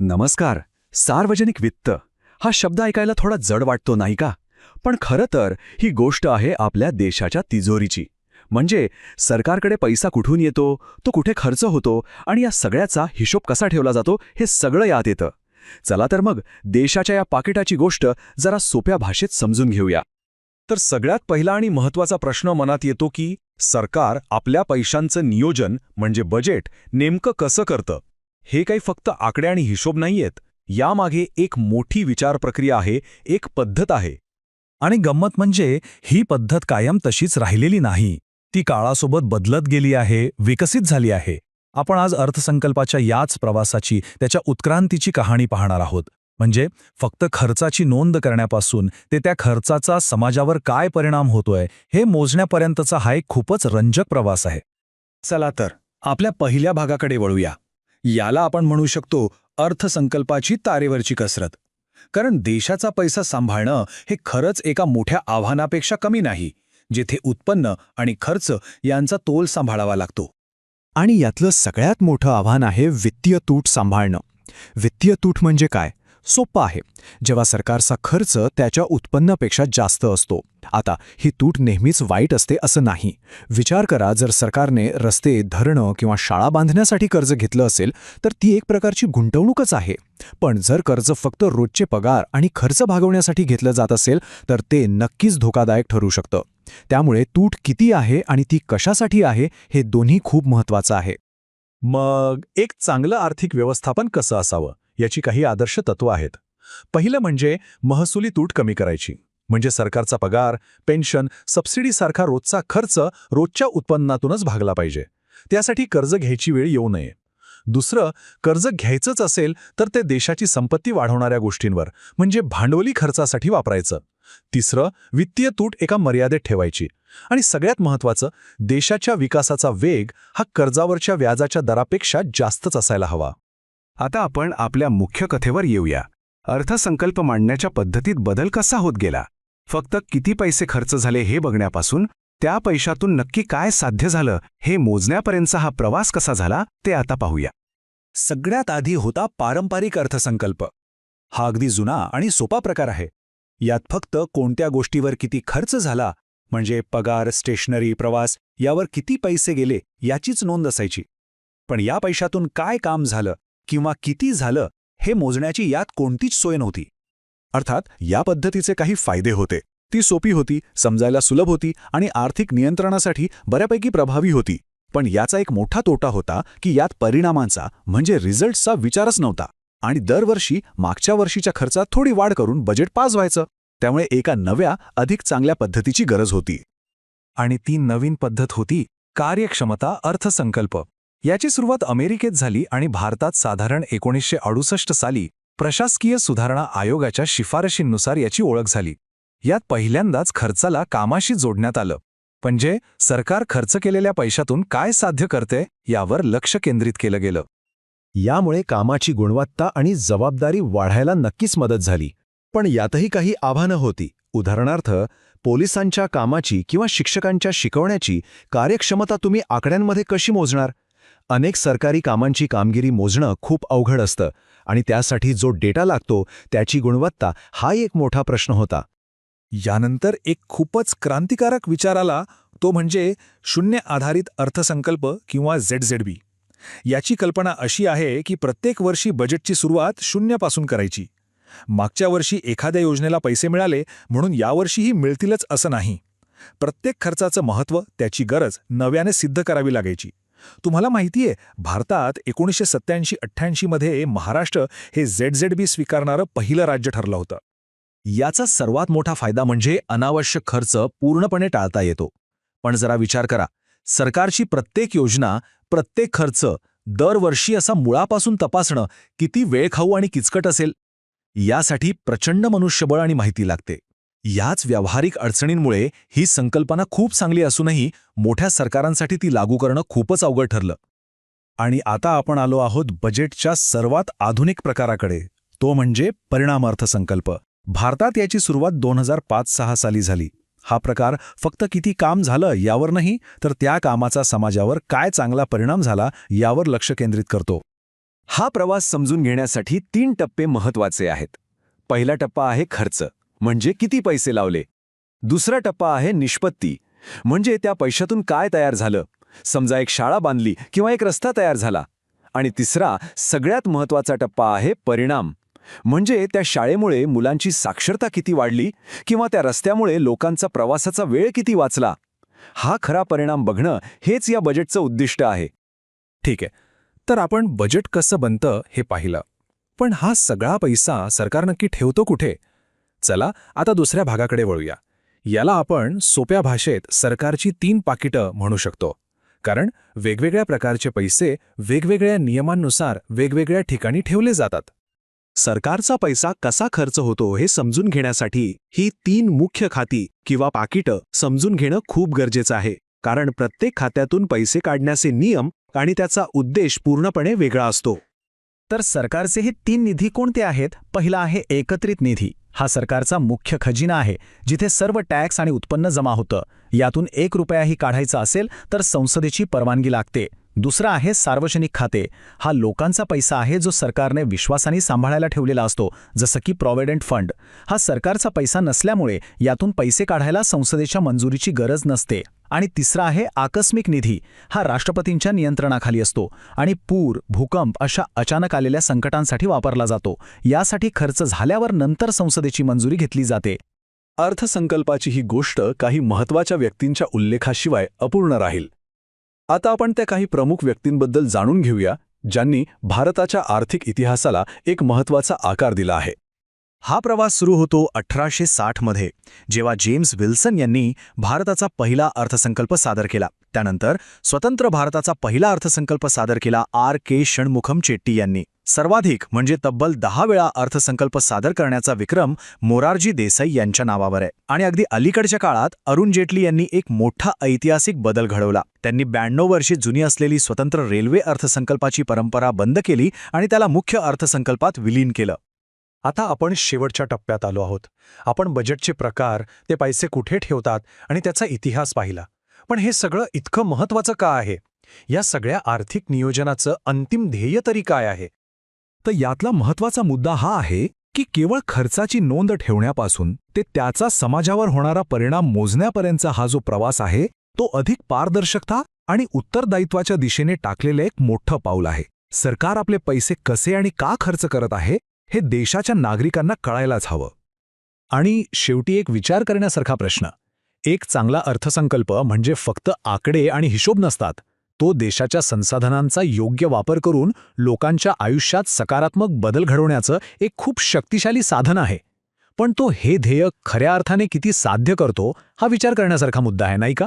नमस्कार. सार्वजनिक वित्त. हा शब्द ऐकायला थोडा जड वाटतो नाही का? पण खरं तर ही गोष्ट आहे आपल्या देशाच्या तिजोरीची. म्हणजे सरकारकडे पैसा कुठून येतो तो कुठे खर्च होतो आणि या सगळ्याचा हिशोब कसा ठेवला जातो हे सगळं यात येतं. चला तर मग देशाच्या या पाकिटाची गोष्ट जरा सोप्या भाषेत समजून घेऊया. तर सगळ्यात पहिला आणि महत्त्वाचा प्रश्न मनात येतो की सरकार आपल्या पैशांचं नियोजन म्हणजे बजेट नेमकं कसं करतं? हे काही फक्त आकडे आणि हिशोब नाहीयेत. यामागे एक मोठी विचार प्रक्रिया आहे एक पद्धत आहे. आणि गंमत म्हणजे ही पद्धत कायम तशीच राहिलेली नाही. ती काळासोबत बदलत गेली आहे विकसित झाली आहे. आपण आज अर्थसंकल्पाच्या याच प्रवासाची त्याच्या उत्क्रांतीची कहाणी पाहणार आहोत. म्हणजे फक्त खर्चाची नोंद करण्यापासून ते त्या खर्चाचा समाजावर काय परिणाम होतोय हे मोजण्यापर्यंतचा हा एक खूपच रंजक प्रवास आहे. चला तर आपल्या पहिल्या भागाकडे वळूया. याला आपण म्हणू शकतो अर्थसंकल्पाची तारेवरची कसरत. कारण देशाचा पैसा सांभाळणं हे खरंच एका मोठ्या आव्हानापेक्षा कमी नाही जेथे उत्पन्न आणि खर्च यांचा तोल सांभाळावा लागतो. आणि यातलं सगळ्यात मोठं आव्हान आहे वित्तीय तूट सांभाळणं. वित्तीय तूट म्हणजे काय? सोपं आहे. जेव्हा सरकारचा खर्च त्याच्या उत्पन्नापेक्षा जास्त असतो. आता ही तूट नेहमीच वाईट असते असं नाही. विचार करा जर सरकारने रस्ते धरणं किंवा शाळा बांधण्यासाठी कर्ज घेतलं असेल तर ती एक प्रकारची गुंतवणूकच आहे. पण जर कर्ज फक्त रोजचे पगार आणि खर्च भागवण्यासाठी घेतलं जात असेल तर ते नक्कीच धोकादायक ठरू शकतं. त्यामुळे तूट किती आहे आणि ती कशासाठी आहे हे दोन्ही खूप महत्वाचं आहे. मग एक चांगलं आर्थिक व्यवस्थापन कसं असावं? याची काही आदर्श तत्व आहेत. पहिलं म्हणजे महसुली तूट कमी करायची. म्हणजे सरकारचा पगार पेन्शन सबसिडीसारखा रोजचा खर्च रोजच्या उत्पन्नातूनच भागला पाहिजे. त्यासाठी कर्ज घ्यायची वेळ येऊ नये. दुसरं कर्ज घ्यायचंच असेल तर ते देशाची संपत्ती वाढवणाऱ्या गोष्टींवर म्हणजे भांडवली खर्चासाठी वापरायचं. तिसरं वित्तीय तूट एका मर्यादेत ठेवायची. आणि सगळ्यात महत्त्वाचं देशाच्या विकासाचा वेग हा कर्जावरच्या व्याजाच्या दरापेक्षा जास्तच असायला हवा. आता आपण आपल्या मुख्य कथेवर येऊया. अर्थसंकल्प मांडण्याच्या पद्धतीत बदल कसा होत गेला? फक्त किती पैसे खर्च झाले हे बघण्यापासून त्या पैशातून नक्की काय साध्य झालं हे मोजण्यापर्यंतचा हा प्रवास कसा झाला ते आता पाहूया. सगळ्यात आधी होता पारंपरिक अर्थसंकल्प. हा अगदी जुना आणि सोपा प्रकार आहे. यात फक्त कोणत्या गोष्टीवर किती खर्च झाला म्हणजे पगार स्टेशनरी प्रवास यावर किती पैसे गेले याचीच नोंद असायची. पण या पैशातून काय काम झालं किंवा किती झालं हे मोजण्याची यात कोणतीच सोय नव्हती. अर्थात या पद्धतीचे काही फायदे होते. ती सोपी होती समजायला सुलभ होती आणि आर्थिक नियंत्रणासाठी बऱ्यापैकी प्रभावी होती. पण याचा एक मोठा तोटा होता की यात परिणामांचा म्हणजे रिझल्ट्सचा विचारच नव्हता आणि दरवर्षी मागच्या वर्षीच्या खर्चात थोडी वाढ करून बजेट पास व्हायचं. त्यामुळे एका नव्या अधिक चांगल्या पद्धतीची गरज होती. आणि ती नवीन पद्धत होती कार्यक्षमता अर्थसंकल्प. याची सुरुवात अमेरिकेत झाली आणि भारतात साधारण एकोणीसशे अडुसष्ट साली प्रशासकीय सुधारणा आयोगाच्या शिफारशींनुसार याची ओळख झाली. यात पहिल्यांदाच खर्चाला कामाशी जोडण्यात आलं. म्हणजे सरकार खर्च केलेल्या पैशातून काय साध्य करते यावर लक्ष केंद्रित केलं गेलं. यामुळे कामाची गुणवत्ता आणि जबाबदारी वाढायला नक्कीच मदत झाली. पण यातही काही आव्हानं होती. उदाहरणार्थ पोलिसांच्या कामाची किंवा शिक्षकांच्या शिकवण्याची कार्यक्षमता तुम्ही आकड्यांमध्ये कशी मोजणार? अनेक सरकारी कामांची कामगिरी मोजणं खूप अवघड असतं आणि त्यासाठी जो डेटा लागतो त्याची गुणवत्ता हा एक मोठा प्रश्न होता. यानंतर एक खूपच क्रांतिकारक विचार आला तो म्हणजे शून्य आधारित अर्थसंकल्प किंवा झेडझेडबी. याची कल्पना अशी आहे की प्रत्येक वर्षी बजेटची सुरुवात शून्यापासून करायची. मागच्या वर्षी एखाद्या योजनेला पैसे मिळाले म्हणून यावर्षीही मिळतीलच असं नाही. प्रत्येक खर्चाचं महत्त्व त्याची गरज नव्याने सिद्ध करावी लागायची. तुम्हाला माहितीये भारतात एकोणीसशे सत्त्याऐंशी अठ्ठ्याऐंशीमध्ये महाराष्ट्र हे झेडझेडबी स्वीकारणारं पहिलं राज्य ठरलं होतं. याचा सर्वात मोठा फायदा म्हणजे अनावश्यक खर्च पूर्णपणे टाळता येतो. पण जरा विचार करा सरकारची प्रत्येक योजना प्रत्येक खर्च दरवर्षी असा मुळापासून तपासणं किती वेळखाऊ आणि किचकट असेल? यासाठी प्रचंड मनुष्यबळ आणि माहिती लागते. याच व्यावहारिक अडचणींमुळे ही संकल्पना खूप चांगली असूनही मोठ्या सरकारांसाठी ती लागू करणं खूपच अवघड ठरलं. आणि आता आपण आलो आहोत बजेटच्या सर्वात आधुनिक प्रकाराकडे. तो म्हणजे परिणाम अर्थसंकल्प भारतात याची सुरुवात दोन हजार पाच सहा साली झाली. हा प्रकार फक्त किती काम झालं यावर नाही तर त्या कामाचा समाजावर काय चांगला परिणाम झाला यावर लक्ष केंद्रित करतो. हा प्रवास समजून घेण्यासाठी तीन टप्पे महत्त्वाचे आहेत. पहिला टप्पा आहे खर्च. म्हणजे किती पैसे लावले? दुसरा टप्पा आहे निष्पत्ती. म्हणजे त्या पैशातून काय तयार झालं? समजा एक शाळा बांधली किंवा एक रस्ता तयार झाला. आणि तिसरा सगळ्यात महत्त्वाचा टप्पा आहे परिणाम. म्हणजे त्या शाळेमुळे मुलांची साक्षरता किती वाढली किंवा त्या रस्त्यामुळे लोकांचा प्रवासाचा वेळ किती वाचला? हा खरा परिणाम बघणं हेच या बजेटचं उद्दिष्ट आहे. ठीक आहे. तर आपण बजेट कसं बनतं हे पाहिलं. पण हा सगळा पैसा सरकार नक्की ठेवतो कुठे? चला आता दुसऱ्या भागाकडे वळूया. याला आपण सोप्या भाषेत सरकारची तीन पाकिटं म्हणू शकतो. कारण वेगवेगळ्या प्रकारचे पैसे वेगवेगळ्या नियमांनुसार वेगवेगळ्या ठिकाणी ठेवले जातात. सरकारचा पैसा कसा खर्च होतो हे समजून घेण्यासाठी ही तीन मुख्य खाती किंवा पाकिटं समजून घेणं खूप गरजेचं आहे. कारण प्रत्येक खात्यातून पैसे काढण्याचे नियम आणि त्याचा उद्देश पूर्णपणे वेगळा असतो. तर सरकारचे हे तीन निधी कोणते आहेत? पहिला आहे एकत्रित निधी. हा सरकारचा मुख्य खजिना आहे जिथे सर्व टॅक्स आणि उत्पन्न जमा होतं. यातून एक रुपयाही काढायचा असेल तर संसदेची परवानगी लागते. दुसरा आहे सार्वजनिक खाते. हा लोकांचा पैसा आहे जो सरकारने विश्वासाने सांभाळायला ठेवलेला असतो जसं की प्रॉव्हिडंट फंड. हा सरकारचा पैसा नसल्यामुळे यातून पैसे काढायला संसदेच्या मंजुरीची गरज नसते. आणि तिसरा आहे आकस्मिक निधी. हा राष्ट्रपतींच्या नियंत्रणाखाली असतो आणि पूर भूकंप अशा अचानक आलेल्या संकटांसाठी वापरला जातो. यासाठी खर्च झाल्यावर नंतर संसदेची मंजुरी घेतली जाते. अर्थसंकल्पाची ही गोष्ट काही महत्त्वाच्या व्यक्तींच्या उल्लेखाशिवाय अपूर्ण राहील. आता आपण त्या काही प्रमुख व्यक्तींबद्दल जाणून घेऊया ज्यांनी भारताच्या आर्थिक इतिहासाला एक महत्त्वाचा आकार दिला आहे. हा प्रवास सुरू होतो अठराशे साठमध्ये जेव्हा जेम्स विल्सन यांनी भारताचा पहिला अर्थसंकल्प सादर केला. त्यानंतर स्वतंत्र भारताचा पहिला अर्थसंकल्प सादर केला आर के षणमुखम चेट्टी यांनी. सर्वाधिक म्हणजे तब्बल दहा वेळा अर्थसंकल्प सादर करण्याचा विक्रम मोरारजी देसाई यांच्या नावावर आहे. आणि अगदी अलीकडच्या काळात अरुण जेटली यांनी एक मोठा ऐतिहासिक बदल घडवला. त्यांनी ब्याण्णव वर्षे जुनी असलेली स्वतंत्र रेल्वे अर्थसंकल्पाची परंपरा बंद केली आणि त्याला मुख्य अर्थसंकल्पात विलीन केलं. आता आपण शेवटच्या टप्प्यात आलो आहोत. आपण बजेटचे प्रकार ते पैसे कुठे ठेवतात आणि त्याचा इतिहास पाहिला. पण हे सगळं इतकं महत्वाचं का आहे? या सगळ्या आर्थिक नियोजनाचं अंतिम ध्येय तरी काय आहे? तर यातला महत्त्वाचा मुद्दा हा आहे की केवळ खर्चाची नोंद ठेवण्यापासून ते त्याचा समाजावर होणारा परिणाम मोजण्यापर्यंतचा हा जो प्रवास आहे तो अधिक पारदर्शकता आणि उत्तरदायित्वाच्या दिशेने टाकलेलं एक मोठं पाऊल आहे. सरकार आपले पैसे कसे आणि का खर्च करत आहे हे देशाच्या नागरिकांना कळायलाच हवं. आणि शेवटी एक विचार करण्यासारखा प्रश्न. एक चांगला अर्थसंकल्प म्हणजे फक्त आकडे आणि हिशोब नसतात. तो देशाच्या संसाधनांचा योग्य वापर करून लोकांच्या आयुष्यात सकारात्मक बदल घडवण्याचं एक खूप शक्तिशाली साधन आहे. पण तो हे ध्येय खऱ्या अर्थाने किती साध्य करतो हा विचार करण्यासारखा मुद्दा आहे नाही का?